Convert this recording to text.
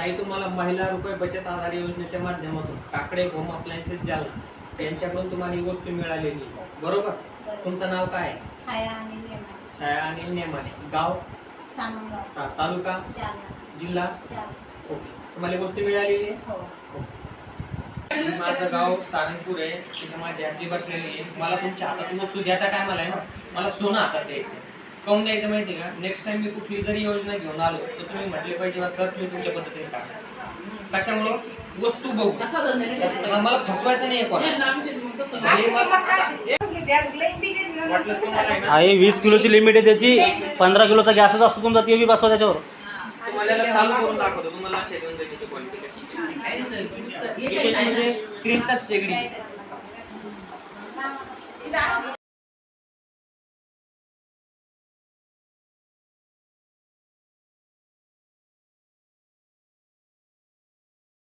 ताई तुम्हाला महिला रुपये बचत आधार योजनेच्या माध्यमातून काकडे होम अप्लायन्सेस जालना यांच्याकडून तुम्हाला ही वस्तू मिळालेली आहे. बरोबर? तुमचं नाव काय आहे? छाया आणि नियमन छाया आणि नेमाने. गाव? सामंगाव सा- तालुका? जालना. जिल्हा? जालना. ओके. तुम्हाला ही वस्तू मिळालेली आहे? हो. माझं गाव सारंगपूर आहे. तिथे माझी आजी बसलेली आहे. मला तुमच्या हातात वस्तू द्यायचा टायमाला आहे ना. मला सोनं हातात द्यायचं काऊन द्यायचं माहिती का? नेक्स्ट टाइम मी कुठली जरी योजना घेऊन आलो तर तुम्ही म्हटले पाहिजे सर तुम्ही तुमच्या पद्धतीने टाका कशामुळं? वस्तू बघू मला फसवायचं नाही कोणा वाटलं तुम्हाला आहे ना? आहे वीस किलोची लिमिट आहे त्याची. पंधरा किलोचा गॅसच असतो तुमचा ते बी बसवा त्याच्यावर. तुम्हाला याला चालू करून दाखवतो. तुम्हाला अशा दोन जणीची क्वालिटी कशी विशेष म्हणजे स्क्रीन टच शेगडी.